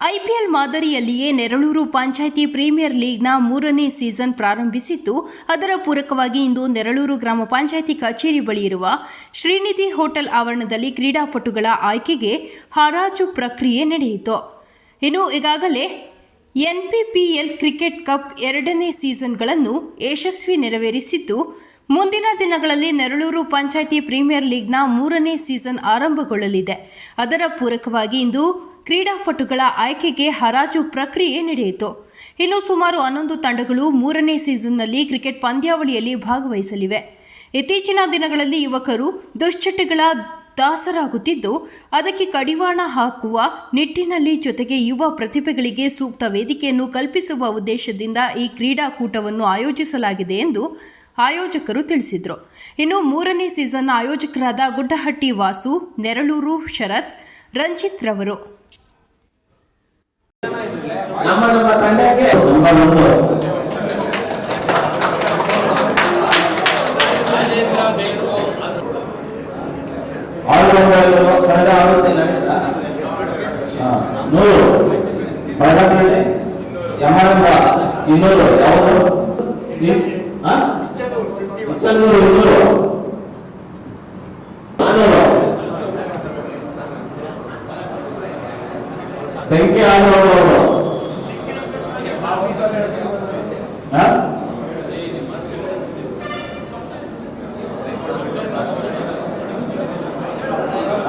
IPL ಮಾದರಿಯಲ್ಲಿಯೇ Neraluru panchayat premier ಲೀಗ್ನ ಮೂರನೇ ಸೀಸನ್ ಪ್ರಾರಂಭಿಸಿದ್ದು ಅದರ ಪೂರಕವಾಗಿ ಇಂದು ನೆರಳೂರು ಗ್ರಾಮ ಪಂಚಾಯಿತಿ ಕಚೇರಿ ಬಳಿ ಇರುವ ಶ್ರೀನಿಧಿ ಹೋಟೆಲ್ ಆವರಣದಲ್ಲಿ ಕ್ರೀಡಾಪಟುಗಳ ಆಯ್ಕೆಗೆ ಹರಾಜು ಪ್ರಕ್ರಿಯೆ ನಡೆಯಿತು. ಇನ್ನು ಈಗಾಗಲೇ ಎನ್ಪಿಪಿಎಲ್ ಕ್ರಿಕೆಟ್ ಕಪ್ ಎರಡನೇ ಸೀಸನ್ಗಳನ್ನು ಯಶಸ್ವಿ ನೆರವೇರಿಸಿದ್ದು ಮುಂದಿನ ದಿನಗಳಲ್ಲಿ ನೆರಳೂರು ಪಂಚಾಯಿತಿ ಪ್ರೀಮಿಯರ್ ಲೀಗ್ನ ಮೂರನೇ ಸೀಸನ್ ಆರಂಭಗೊಳ್ಳಲಿದೆ. ಅದರ ಪೂರಕವಾಗಿ ಇಂದು ಕ್ರೀಡಾಪಟುಗಳ ಆಯ್ಕೆಗೆ ಹರಾಜು ಪ್ರಕ್ರಿಯೆ ನಡೆಯಿತು. ಇನ್ನು ಸುಮಾರು ಹನ್ನೊಂದು ತಂಡಗಳು ಮೂರನೇ ಸೀಸನ್ನಲ್ಲಿ ಕ್ರಿಕೆಟ್ ಪಂದ್ಯಾವಳಿಯಲ್ಲಿ ಭಾಗವಹಿಸಲಿವೆ. ಇತ್ತೀಚಿನ ದಿನಗಳಲ್ಲಿ ಯುವಕರು ದುಶ್ಚಟಗಳ ದಾಸರಾಗುತ್ತಿದ್ದು, ಅದಕ್ಕೆ ಕಡಿವಾಣ ಹಾಕುವ ನಿಟ್ಟಿನಲ್ಲಿ ಜೊತೆಗೆ ಯುವ ಪ್ರತಿಭೆಗಳಿಗೆ ಸೂಕ್ತ ವೇದಿಕೆಯನ್ನು ಕಲ್ಪಿಸುವ ಉದ್ದೇಶದಿಂದ ಈ ಕ್ರೀಡಾಕೂಟವನ್ನು ಆಯೋಜಿಸಲಾಗಿದೆ ಎಂದು ಆಯೋಜಕರು ತಿಳಿಸಿದರು. ಇನ್ನು ಮೂರನೇ ಸೀಸನ್ ಆಯೋಜಕರಾದ ಗುಡ್ಡಹಟ್ಟಿ ವಾಸು ನೆರಳೂರು ಶರತ್, ರಂಜಿತ್ ರವರು. ನಮ್ಮ ನಮ್ಮ ತಂಡಕ್ಕೆ ತುಂಬಾ ಒಂದು ಆಲ್ರೌಂಡರ್ ಕನ್ನಡ ಆಡುತ್ತೆ ನಡೀತಾ ಹಾ, ನೂರು ಬಳ್ಳಾರಿ ಯಮನ್ ಬಾಸ್ ಇನ್ನೂರು ಯಾವುದು ಈ- ಹಾ? ಉಚ್ಚನ್ನೂರು ಇನ್ನೂರು ನಾನೂರು ಬೆಂಕಿ ಆಡುವವರು ಹಾ?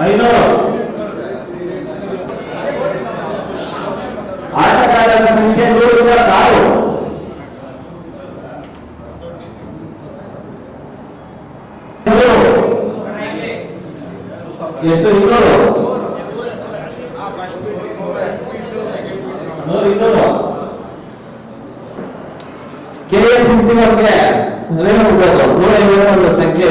ಐನೂರು ಆಟಗಾರರ ಸಂಖ್ಯೆ ನೂರ ಆರು ಎಷ್ಟು ಇನ್ನೂರು ನೂರು ಇನ್ನೂರು ಕೆ ಎ ಫಿಫ್ಟಿ ಒನ್ಗೆ ಸರಿ ಹೋಗ್ಬೋದು ನೂರ ಐವತ್ತೊಂದು ಸಂಖ್ಯೆ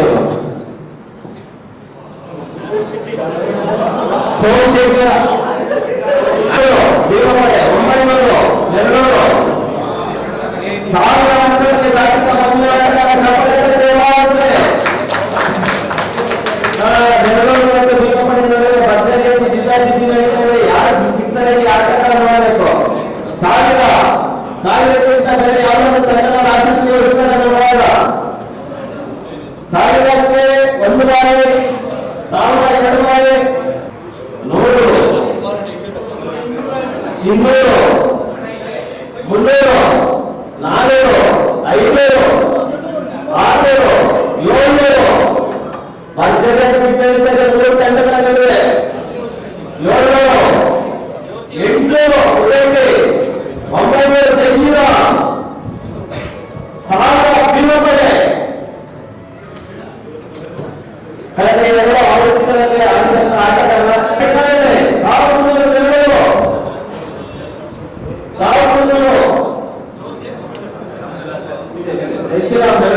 Ese era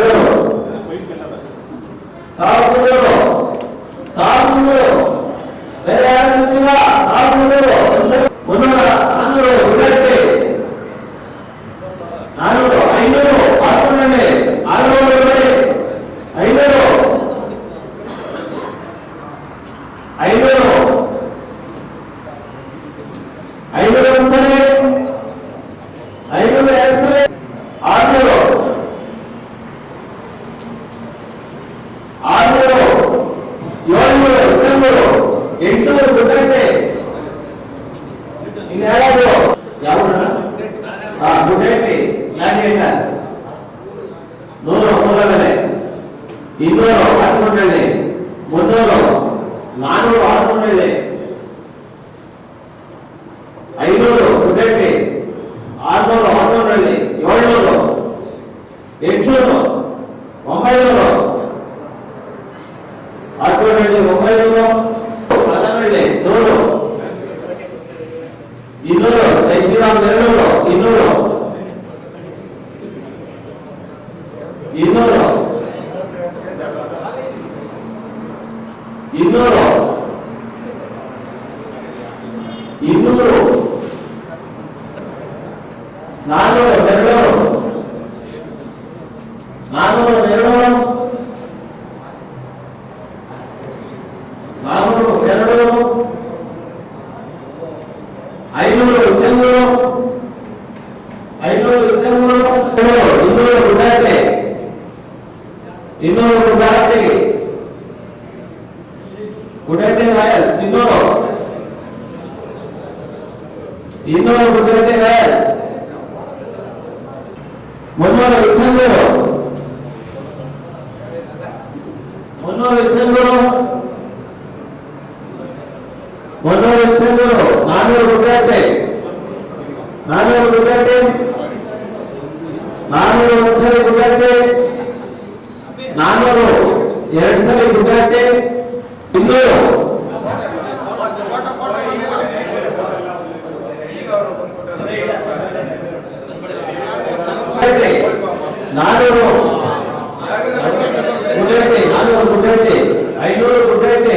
ఇందులో నాలుగో నిర్ణయం నాలుగో నిర్ణయం నాలుగు నిర్ణయం ఐదు ఉచ్చంలో ఐదు ఉచ్చంలో ఇందులో ఉండాలి ఇందులో ఉండాలి ఉండాలి రాయల్స్ ఇందులో இன்னொரு முன்னொரு விச்சந்தரோ முன்னொரு விச்சந்தரோ முன்னொரு விச்சந்தரோ நானூறு குட்டாட்டை நானூறு குட்டாட்டை நானூறு ಒಂದ್ಸರಿ ಗುಡ್ಡಾಟೆ ನಾನೂರು ಎರಡ್ ಸರಿ ಗುಡ್ಡಾಟೆ ಇನ್ನೂರು ನಾನೂರು ಬುಲೆಟ್ ನಾನೂರು ಬುಲೆಟ್ ಐನೂರು ಬುಲೆಟ್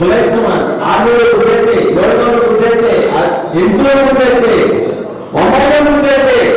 ಬುಲೆಟ್ ಸುಮಾರು ಆರ್ನೂರು ಬುಲೆಟ್ ಏಳ್ನೂರು ಬುಲೆಟ್ ಎಂಟುನೂರು ಬುಲೆಟ್ ಒಂಬೈನೂರು ಬುಲೆಟ್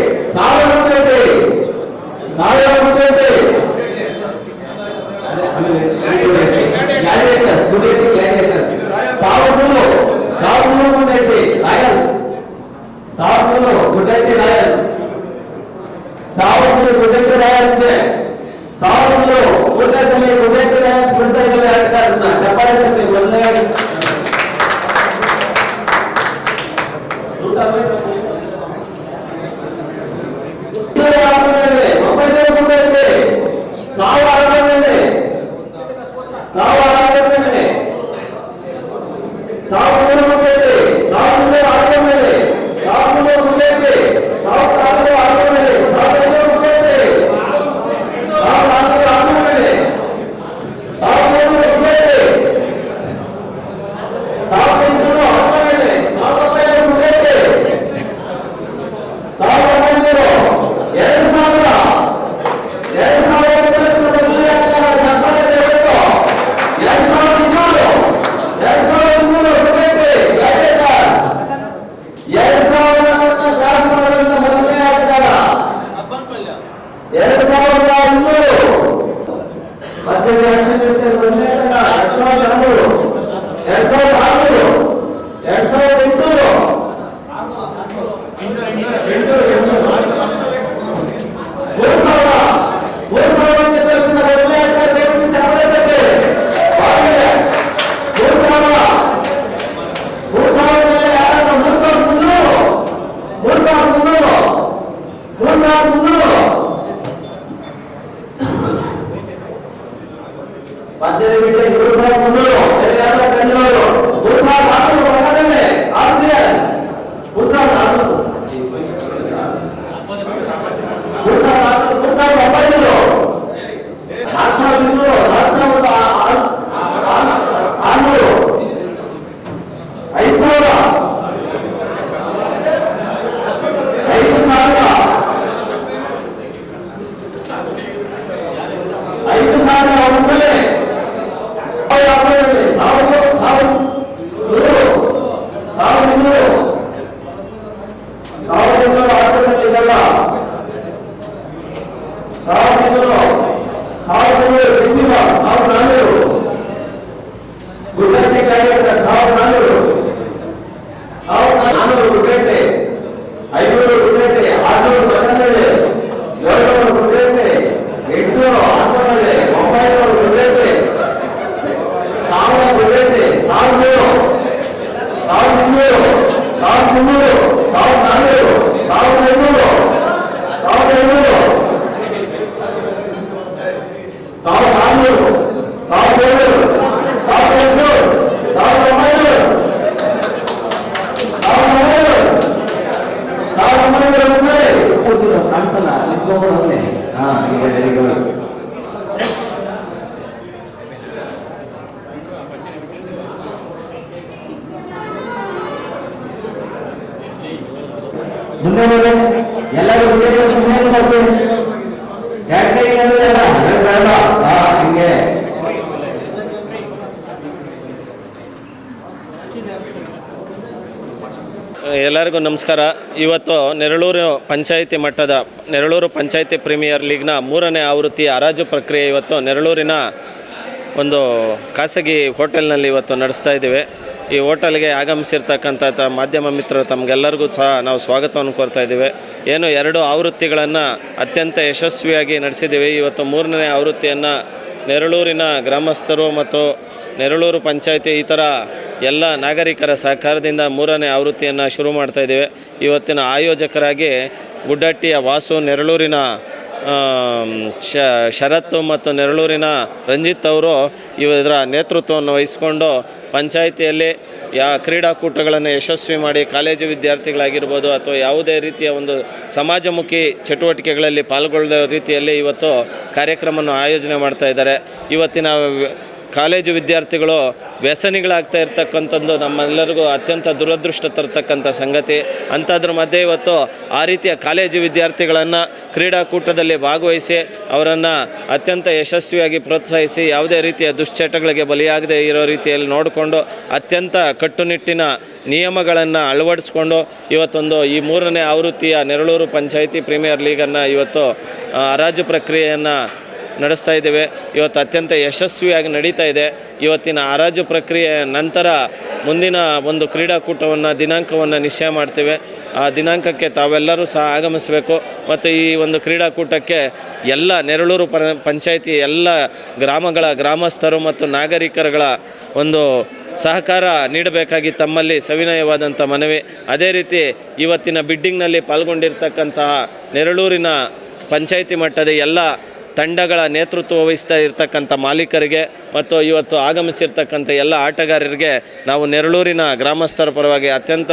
రెండు ಸಾವಿರದ ಎಲ್ಲರಿಗೂ ನಮಸ್ಕಾರ. ಇವತ್ತು ನೆರಳೂರು ಪಂಚಾಯಿತಿ ಮಟ್ಟದ, ನೆರಳೂರು ಪಂಚಾಯಿತಿ ಪ್ರೀಮಿಯರ್ ಲೀಗ್ನ ಮೂರನೇ ಆವೃತ್ತಿ ಹರಾಜು ಪ್ರಕ್ರಿಯೆ ಇವತ್ತು ನೆರಳೂರಿನ ಒಂದು ಖಾಸಗಿ ಹೋಟೆಲ್ನಲ್ಲಿ ಇವತ್ತು ನಡೆಸ್ತಾ ಇದ್ದೀವಿ. ಈ ಹೋಟೆಲ್ಗೆ ಆಗಮಿಸಿರ್ತಕ್ಕಂಥ ಮಾಧ್ಯಮ ಮಿತ್ರರು ತಮಗೆಲ್ಲರಿಗೂ ಸಹ ನಾವು ಸ್ವಾಗತವನ್ನು ಕೋರ್ತಾ ಇದ್ದೀವಿ. ಏನು ಎರಡು ಆವೃತ್ತಿಗಳನ್ನು ಅತ್ಯಂತ ಯಶಸ್ವಿಯಾಗಿ ನಡೆಸಿದ್ದೀವಿ. ಇವತ್ತು ಮೂರನೇ ಆವೃತ್ತಿಯನ್ನು ನೆರಳೂರಿನ ಗ್ರಾಮಸ್ಥರು ಮತ್ತು ನೆರಳೂರು ಪಂಚಾಯತಿ ಈ ಥರ ಎಲ್ಲ ನಾಗರಿಕರ ಸಹಕಾರದಿಂದ ಮೂರನೇ ಆವೃತ್ತಿಯನ್ನು ಶುರು ಮಾಡ್ತಾ ಇದ್ದೇವೆ. ಇವತ್ತಿನ ಆಯೋಜಕರಾಗಿ ಗುಡ್ಡಟ್ಟಿಯ ವಾಸು ನೆರಳೂರಿನ ಶ, ಶರತ್ತು ಮತ್ತು ನೆರಳೂರಿನ ರಂಜಿತ್ ಅವರು ಇವರ ನೇತೃತ್ವವನ್ನು ವಹಿಸಿಕೊಂಡು ಪಂಚಾಯಿತಿಯಲ್ಲಿ ಯಾ ಕ್ರೀಡಾಕೂಟಗಳನ್ನು ಯಶಸ್ವಿ ಮಾಡಿ ಕಾಲೇಜು ವಿದ್ಯಾರ್ಥಿಗಳಾಗಿರ್ಬೋದು ಅಥವಾ ಯಾವುದೇ ರೀತಿಯ ಒಂದು ಸಮಾಜಮುಖಿ ಚಟುವಟಿಕೆಗಳಲ್ಲಿ ಪಾಲ್ಗೊಳ್ಳೋ ರೀತಿಯಲ್ಲಿ ಇವತ್ತು ಕಾರ್ಯಕ್ರಮವನ್ನು ಆಯೋಜನೆ ಮಾಡ್ತಾ ಇದ್ದಾರೆ. ಇವತ್ತಿನ ಕಾಲೇಜು ವಿದ್ಯಾರ್ಥಿಗಳು ವ್ಯಸನಿಗಳಾಗ್ತಾ ಇರ್ತಕ್ಕಂಥದ್ದು ನಮ್ಮೆಲ್ಲರಿಗೂ ಅತ್ಯಂತ ದುರದೃಷ್ಟ ತರ್ತಕ್ಕಂಥ ಸಂಗತಿ. ಅಂಥದ್ರ ಮಧ್ಯೆ ಇವತ್ತು ಆ ರೀತಿಯ ಕಾಲೇಜು ವಿದ್ಯಾರ್ಥಿಗಳನ್ನು ಕ್ರೀಡಾಕೂಟದಲ್ಲಿ ಭಾಗವಹಿಸಿ ಅವರನ್ನು ಅತ್ಯಂತ ಯಶಸ್ವಿಯಾಗಿ ಪ್ರೋತ್ಸಾಹಿಸಿ ಯಾವುದೇ ರೀತಿಯ ದುಶ್ಚಟಗಳಿಗೆ ಬಲಿಯಾಗದೇ ಇರೋ ರೀತಿಯಲ್ಲಿ ನೋಡಿಕೊಂಡು ಅತ್ಯಂತ ಕಟ್ಟುನಿಟ್ಟಿನ ನಿಯಮಗಳನ್ನು ಅಳವಡಿಸ್ಕೊಂಡು ಇವತ್ತೊಂದು ಈ ಮೂರನೇ ಆವೃತ್ತಿಯ ನೆರಳೂರು ಪಂಚಾಯಿತಿ ಪ್ರೀಮಿಯರ್ ಲೀಗನ್ನು ಇವತ್ತು ಹರಾಜು ಪ್ರಕ್ರಿಯೆಯನ್ನು ನಡೆಸ್ತಾ ಇದ್ದೇವೆ. ಇವತ್ತು ಅತ್ಯಂತ ಯಶಸ್ವಿಯಾಗಿ ನಡೀತಾ ಇದೆ. ಇವತ್ತಿನ ಹರಾಜು ಪ್ರಕ್ರಿಯೆ ನಂತರ ಮುಂದಿನ ಒಂದು ಕ್ರೀಡಾಕೂಟವನ್ನು, ದಿನಾಂಕವನ್ನು ನಿಶ್ಚಯ ಮಾಡ್ತೇವೆ. ಆ ದಿನಾಂಕಕ್ಕೆ ತಾವೆಲ್ಲರೂ ಸಹ ಆಗಮಿಸಬೇಕು. ಮತ್ತು ಈ ಒಂದು ಕ್ರೀಡಾಕೂಟಕ್ಕೆ ಎಲ್ಲ ನೆರಳೂರು ಪ ಪಂಚಾಯಿತಿ ಎಲ್ಲ ಗ್ರಾಮಗಳ ಗ್ರಾಮಸ್ಥರು ಮತ್ತು ನಾಗರಿಕರುಗಳ ಒಂದು ಸಹಕಾರ ನೀಡಬೇಕಾಗಿ ತಮ್ಮಲ್ಲಿ ಸವಿನಯವಾದಂಥ ಮನವಿ. ಅದೇ ರೀತಿ ಇವತ್ತಿನ ಬಿಡ್ಡಿಂಗ್ನಲ್ಲಿ ಪಾಲ್ಗೊಂಡಿರ್ತಕ್ಕಂತಹ ನೆರಳೂರಿನ ಪಂಚಾಯಿತಿ ಮಟ್ಟದ ಎಲ್ಲ ತಂಡಗಳ ನೇತೃತ್ವ ವಹಿಸ್ತಾ ಇರ್ತಕ್ಕಂಥ ಮಾಲೀಕರಿಗೆ ಮತ್ತು ಇವತ್ತು ಆಗಮಿಸಿರ್ತಕ್ಕಂಥ ಎಲ್ಲ ಆಟಗಾರರಿಗೆ ನಾವು ನೆರಳೂರಿನ ಗ್ರಾಮಸ್ಥರ ಪರವಾಗಿ ಅತ್ಯಂತ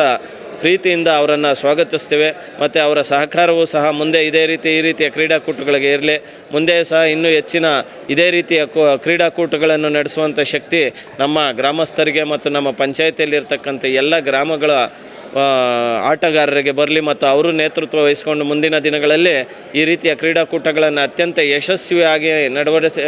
ಪ್ರೀತಿಯಿಂದ ಅವರನ್ನು ಸ್ವಾಗತಿಸ್ತೇವೆ. ಮತ್ತು ಅವರ ಸಹಕಾರವೂ ಸಹ ಮುಂದೆ ಇದೇ ರೀತಿ ಈ ರೀತಿಯ ಕ್ರೀಡಾಕೂಟಗಳಿಗೆ ಇರಲಿ. ಮುಂದೆ ಸಹ ಇನ್ನೂ ಹೆಚ್ಚಿನ ಇದೇ ರೀತಿಯ ಕ್ರೀಡಾಕೂಟಗಳನ್ನು ನಡೆಸುವಂಥ ಶಕ್ತಿ ನಮ್ಮ ಗ್ರಾಮಸ್ಥರಿಗೆ ಮತ್ತು ನಮ್ಮ ಪಂಚಾಯತಿಯಲ್ಲಿರ್ತಕ್ಕಂಥ ಎಲ್ಲ ಗ್ರಾಮಗಳ ಆಟಗಾರರಿಗೆ ಬರಲಿ ಮತ್ತು ಅವರು ನೇತೃತ್ವ ವಹಿಸಿಕೊಂಡು ಮುಂದಿನ ದಿನಗಳಲ್ಲಿ ಈ ರೀತಿಯ ಕ್ರೀಡಾಕೂಟಗಳನ್ನು ಅತ್ಯಂತ ಯಶಸ್ವಿಯಾಗಿ ನಡವಡಿಸಿ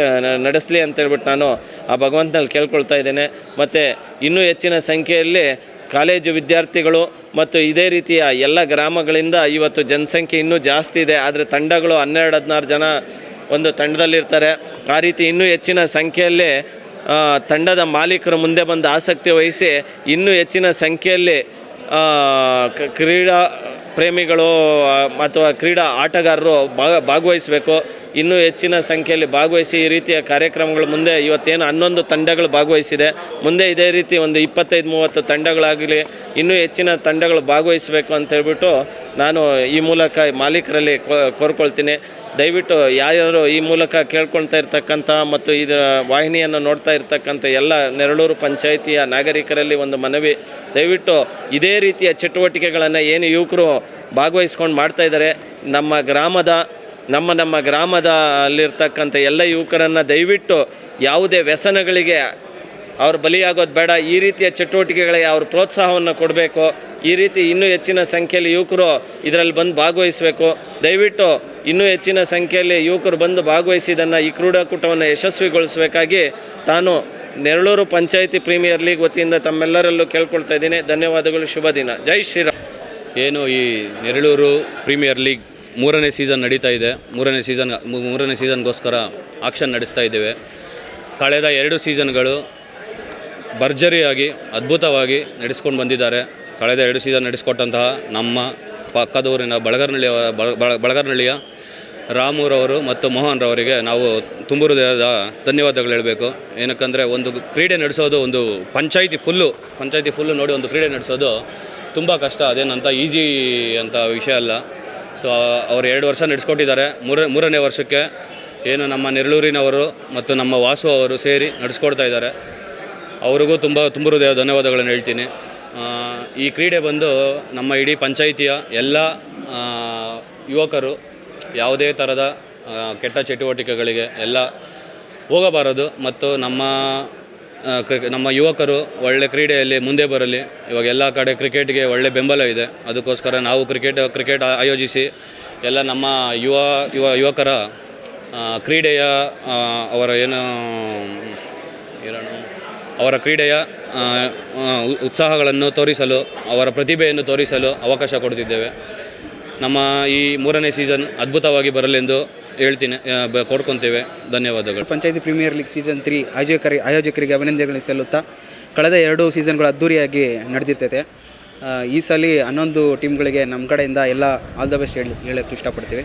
ನಡೆಸಲಿ ಅಂತೇಳ್ಬಿಟ್ಟು ನಾನು ಆ ಭಗವಂತನಲ್ಲಿ ಕೇಳ್ಕೊಳ್ತಾ ಇದ್ದೇನೆ. ಮತ್ತು ಇನ್ನೂ ಹೆಚ್ಚಿನ ಸಂಖ್ಯೆಯಲ್ಲಿ ಕಾಲೇಜು ವಿದ್ಯಾರ್ಥಿಗಳು ಮತ್ತು ಇದೇ ರೀತಿಯ ಎಲ್ಲ ಗ್ರಾಮಗಳಿಂದ ಇವತ್ತು ಜನಸಂಖ್ಯೆ ಇನ್ನೂ ಜಾಸ್ತಿ ಇದೆ. ಆದರೆ ತಂಡಗಳು ಹನ್ನೆರಡು, ಹದಿನಾರು ಜನ ಒಂದು ತಂಡದಲ್ಲಿರ್ತಾರೆ. ಆ ರೀತಿ ಇನ್ನೂ ಹೆಚ್ಚಿನ ಸಂಖ್ಯೆಯಲ್ಲಿ ತಂಡದ ಮಾಲೀಕರು ಮುಂದೆ ಬಂದು ಆಸಕ್ತಿ ವಹಿಸಿ ಇನ್ನೂ ಹೆಚ್ಚಿನ ಸಂಖ್ಯೆಯಲ್ಲಿ ಕ್ರೀಡಾ ಪ್ರೇಮಿಗಳು ಅಥವಾ ಕ್ರೀಡಾ ಆಟಗಾರರು ಭಾಗ, ಭಾಗವಹಿಸಬೇಕು. ಇನ್ನೂ ಹೆಚ್ಚಿನ ಸಂಖ್ಯೆಯಲ್ಲಿ ಭಾಗವಹಿಸಿ ಈ ರೀತಿಯ ಕಾರ್ಯಕ್ರಮಗಳು ಮುಂದೆ ಇವತ್ತೇನು ಹನ್ನೊಂದು ತಂಡಗಳು ಭಾಗವಹಿಸಿದೆ. ಮುಂದೆ ಇದೇ ರೀತಿ ಒಂದು ಇಪ್ಪತ್ತೈದು, ಮೂವತ್ತು ತಂಡಗಳಾಗಲಿ, ಇನ್ನೂ ಹೆಚ್ಚಿನ ತಂಡಗಳು ಭಾಗವಹಿಸಬೇಕು ಅಂತ ಹೇಳ್ಬಿಟ್ಟು ನಾನು ಈ ಮೂಲಕ ಮಾಲೀಕರಲ್ಲಿ ಕೋರ್ಕೊಳ್ತೀನಿ. ದಯವಿಟ್ಟು ಯಾರ್ಯಾರು ಈ ಮೂಲಕ ಕೇಳ್ಕೊಳ್ತಾ ಇರ್ತಕ್ಕಂಥ ಮತ್ತು ಇದರ ವಾಹಿನಿಯನ್ನು ನೋಡ್ತಾ ಇರ್ತಕ್ಕಂಥ ಎಲ್ಲ ನೆರಳೂರು ಪಂಚಾಯಿತಿಯ ನಾಗರಿಕರಲ್ಲಿ ಒಂದು ಮನವಿ. ದಯವಿಟ್ಟು ಇದೇ ರೀತಿಯ ಚಟುವಟಿಕೆಗಳನ್ನು ಏನು ಯುವಕರು ಭಾಗವಹಿಸ್ಕೊಂಡು ಮಾಡ್ತಾ ಇದ್ದಾರೆ. ನಮ್ಮ ಗ್ರಾಮದ, ನಮ್ಮ ನಮ್ಮ ಗ್ರಾಮದ ಅಲ್ಲಿರ್ತಕ್ಕಂಥ ಎಲ್ಲ ಯುವಕರನ್ನು ದಯವಿಟ್ಟು ಯಾವುದೇ ವ್ಯಸನಗಳಿಗೆ ಅವ್ರು ಬಲಿಯಾಗೋದು ಬೇಡ. ಈ ರೀತಿಯ ಚಟುವಟಿಕೆಗಳಿಗೆ ಅವ್ರ ಪ್ರೋತ್ಸಾಹವನ್ನು ಕೊಡಬೇಕು. ಈ ರೀತಿ ಇನ್ನೂ ಹೆಚ್ಚಿನ ಸಂಖ್ಯೆಯಲ್ಲಿ ಯುವಕರು ಇದರಲ್ಲಿ ಬಂದು ಭಾಗವಹಿಸಬೇಕು. ದಯವಿಟ್ಟು ಇನ್ನೂ ಹೆಚ್ಚಿನ ಸಂಖ್ಯೆಯಲ್ಲಿ ಯುವಕರು ಬಂದು ಭಾಗವಹಿಸಿದನ್ನು ಈ ಕ್ರೀಡಾಕೂಟವನ್ನು ಯಶಸ್ವಿಗೊಳಿಸಬೇಕಾಗಿ ತಾನು ನೆರಳೂರು ಪಂಚಾಯಿತಿ ಪ್ರೀಮಿಯರ್ ಲೀಗ್ ವತಿಯಿಂದ ತಮ್ಮೆಲ್ಲರಲ್ಲೂ ಕೇಳ್ಕೊಳ್ತಾ ಇದ್ದೀನಿ. ಧನ್ಯವಾದಗಳು. ಶುಭ ದಿನ. ಜೈ ಶ್ರೀರಾಮ್. ಏನು ಈ ನೆರಳೂರು ಪ್ರೀಮಿಯರ್ ಲೀಗ್ ಮೂರನೇ ಸೀಸನ್ ನಡೀತಾ ಇದೆ. ಮೂರನೇ ಸೀಸನ್ ಮೂರನೇ ಸೀಸನ್ಗೋಸ್ಕರ ಆಕ್ಷನ್ ನಡೆಸ್ತಾ ಇದ್ದೇವೆ. ಕಳೆದ ಎರಡು ಸೀಸನ್ಗಳು ಭರ್ಜರಿಯಾಗಿ, ಅದ್ಭುತವಾಗಿ ನಡೆಸ್ಕೊಂಡು ಬಂದಿದ್ದಾರೆ. ಕಳೆದ ಎರಡು ಸೀಸನ್ ನಡೆಸಿಕೊಟ್ಟಂತಹ ನಮ್ಮ ಪಕ್ಕದೂರಿನ ಬಳಗರ್ನಳ್ಳಿಯ ಬಳಗರ್ನಳ್ಳಿಯ ರಾಮೂರವರು ಮತ್ತು ಮೋಹನ್ ರವರಿಗೆ ನಾವು ತುಂಬ ಹೃದಯದ ಧನ್ಯವಾದಗಳು ಹೇಳಬೇಕು. ಏನಕ್ಕಂದರೆ ಒಂದು ಕ್ರೀಡೆ ನಡೆಸೋದು ಒಂದು ಪಂಚಾಯಿತಿ ಫುಲ್ಲು ಪಂಚಾಯಿತಿ ಫುಲ್ಲು ನೋಡಿ ಒಂದು ಕ್ರೀಡೆ ನಡೆಸೋದು ತುಂಬ ಕಷ್ಟ. ಅದೇನಂತ ಈಸಿ ಅಂತ ವಿಷಯ ಅಲ್ಲ. ಸೊ, ಅವರು ಎರಡು ವರ್ಷ ನಡೆಸ್ಕೊಟ್ಟಿದ್ದಾರೆ. ಮೂರ, ಮೂರನೇ ವರ್ಷಕ್ಕೆ ಏನು ನಮ್ಮ ನೆರಳೂರಿನವರು ಮತ್ತು ನಮ್ಮ ವಾಸು ಅವರು ಸೇರಿ ನಡೆಸ್ಕೊಡ್ತಾ ಇದ್ದಾರೆ. ಅವ್ರಿಗೂ ತುಂಬ ತುಂಬ ಹೃದಯ ಧನ್ಯವಾದಗಳನ್ನು ಹೇಳ್ತೀನಿ. ಈ ಕ್ರೀಡೆ ಬಂದು ನಮ್ಮ ಇಡೀ ಪಂಚಾಯಿತಿಯ ಎಲ್ಲ ಯುವಕರು ಯಾವುದೇ ಥರದ ಕೆಟ್ಟ ಚಟುವಟಿಕೆಗಳಿಗೆ ಎಲ್ಲ ಹೋಗಬಾರದು ಮತ್ತು ನಮ್ಮ ನಮ್ಮ ಯುವಕರು ಒಳ್ಳೆ ಕ್ರೀಡೆಯಲ್ಲಿ ಮುಂದೆ ಬರಲಿ. ಇವಾಗ ಎಲ್ಲ ಕಡೆ ಕ್ರಿಕೆಟ್ಗೆ ಒಳ್ಳೆ ಬೆಂಬಲ ಇದೆ. ಅದಕ್ಕೋಸ್ಕರ ನಾವು ಕ್ರಿಕೆಟ್ ಕ್ರಿಕೆಟ್ ಆಯೋಜಿಸಿ ಎಲ್ಲ ನಮ್ಮ ಯುವ ಯುವ, ಯುವಕರ ಕ್ರೀಡೆಯ ಅವರ ಏನು ಏನು ಅವರ ಕ್ರೀಡೆಯ ಉತ್ಸಾಹಗಳನ್ನು ತೋರಿಸಲು, ಅವರ ಪ್ರತಿಭೆಯನ್ನು ತೋರಿಸಲು ಅವಕಾಶ ಕೊಡ್ತಿದ್ದೇವೆ. ನಮ್ಮ ಈ ಮೂರನೇ ಸೀಸನ್ ಅದ್ಭುತವಾಗಿ ಬರಲೆಂದು ಹೇಳ್ತೀನಿ ಕೋರ್ಕೊತೇವೆ. ಧನ್ಯವಾದಗಳು. Panchayat premier league season three ಆಯೋಜಕರಿಗೆ ಆಯೋಜಕರಿಗೆ ಅಭಿನಂದನೆಗಳನ್ನು ಸಲ್ಲುತ್ತಾ ಕಳೆದ ಎರಡು ಸೀಸನ್ಗಳು ಅದ್ಧೂರಿಯಾಗಿ ನಡೆದಿರ್ತೈತೆ. ಈ ಸಲ ಹನ್ನೊಂದು ಟೀಮ್ಗಳಿಗೆ ನಮ್ಮ ಕಡೆಯಿಂದ ಎಲ್ಲ ಆಲ್ ದ ಬೆಸ್ಟ್ ಹೇಳಿ, ಹೇಳೋಕ್ಕೆ ಇಷ್ಟಪಡ್ತೀವಿ.